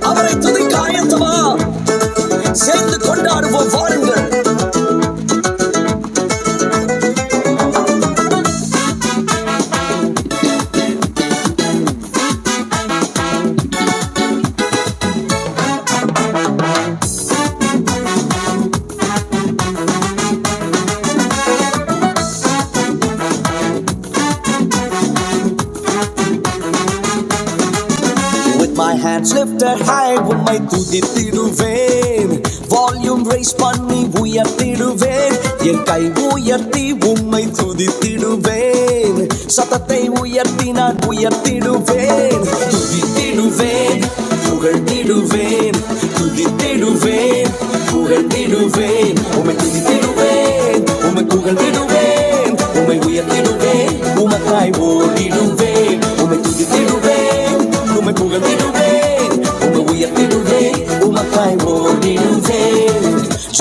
அவரை துதிக்க ஆயத்தமா? சேர்ந்து கொண்டாடுவோம் வாருங்கள். My hands lifted high உம்மை துதித்திடுவேன். வால்யூம் ரைஸ் பண்ணி உயர்த்திடுவேன். என் கை உயர்த்தி உம்மை துதித்திடுவேன். சத்தத்தை உயர்த்தி நான் உயர்த்திடுவேன். துதித்திடுவேன் புகழ்த்திடுவேன் துதித்திடுவேன் புகழ்த்திடுவேன் உம்மை துதித்திடுவேன் உம்மை புகழ்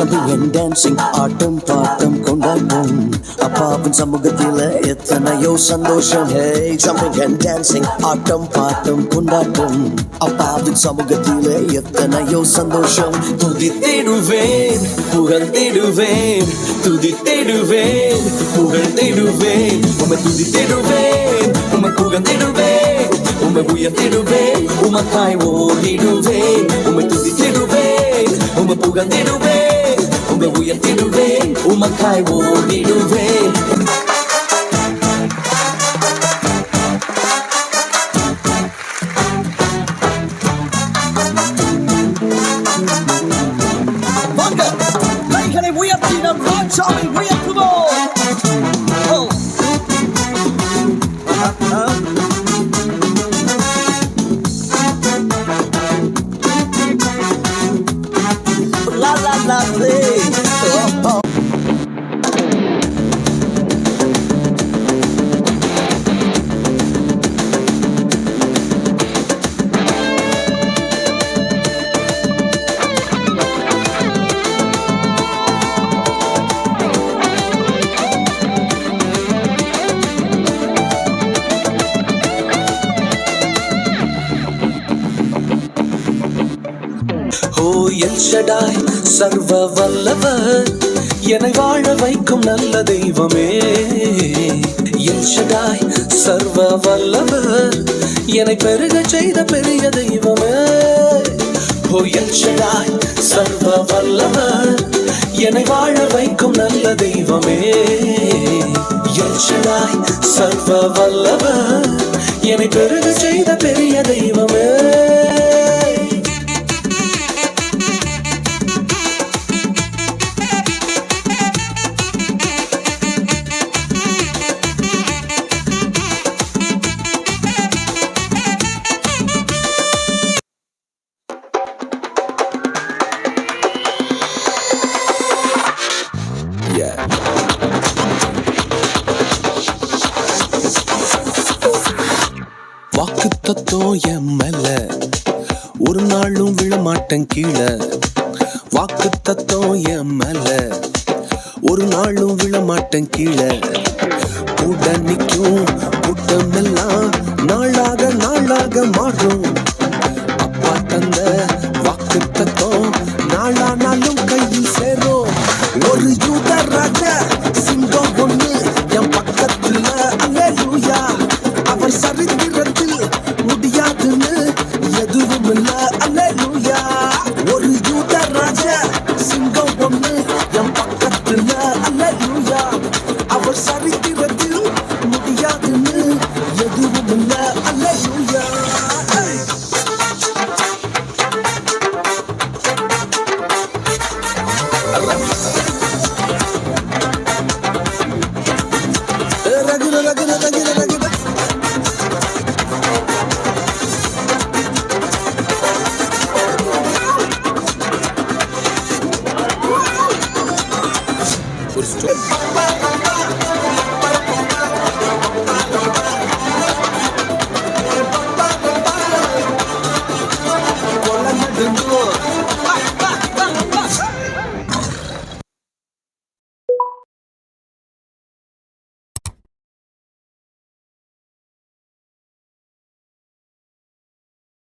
Jumping and dancing ஆட்டம் பாட்டம் கொண்டாட்டம். அப்பாவின் சமூகத்தில எத்தனையோ சந்தோஷம். Hey jumping and dancing ஆட்டம் பாட்டம் கொண்டாட்டம். அப்பாவின் சமூகத்தில எத்தனையோ சந்தோஷம். துதித்திடுவேன் புகழ்ந்திடுவேன் துதித்திடுவேன் புகழ்ந்திடுவேன். உமை துதித்திடுவேன் உம்மை புகழ்ந்திடுவேன் உம்மை உயர்த்திடுவேன் உமக்காய் ஓடிடுவேன். உம்மை துதித்திடுவேன் உம்மை புகழ்ந்திடுவேன். உம்மை உயர்த்திடுவேன் உமக்காய் ஓடிடுவேன் வாங்க கைகளை உயர்த்தி நம் ராஜாவை உயர்த்துவோம் ஓ. ஆஹா. La la la play. O El Shaddai சர்வ வல்லவர் என்னை வாழ வைக்கும் நல்ல தெய்வமே. எல் ஷடாய் சர்வ வல்லவர் என்னை பெருக செய்த பெரிய தெய்வமே. ஓ எல் ஷடாய் சர்வ வல்லவர் என்னை வாழ வைக்கும் நல்ல தெய்வமே. எல் ஷடாய் சர்வ வல்லவர் என்னை பெருக செய்த பெரிய தெய்வமே. வாக்கு தத்துவம் என் மேல. ஒரு நாளும் விழமாட்டேன் கீழே. வாக்கு தத்துவம் என் மேல. ஒரு நாளும் விழமாட்டேன் கீழே. கூட நிற்கும் கூட்டமெல்லாம் நாளாக நாளாக மாறும். Burası çok...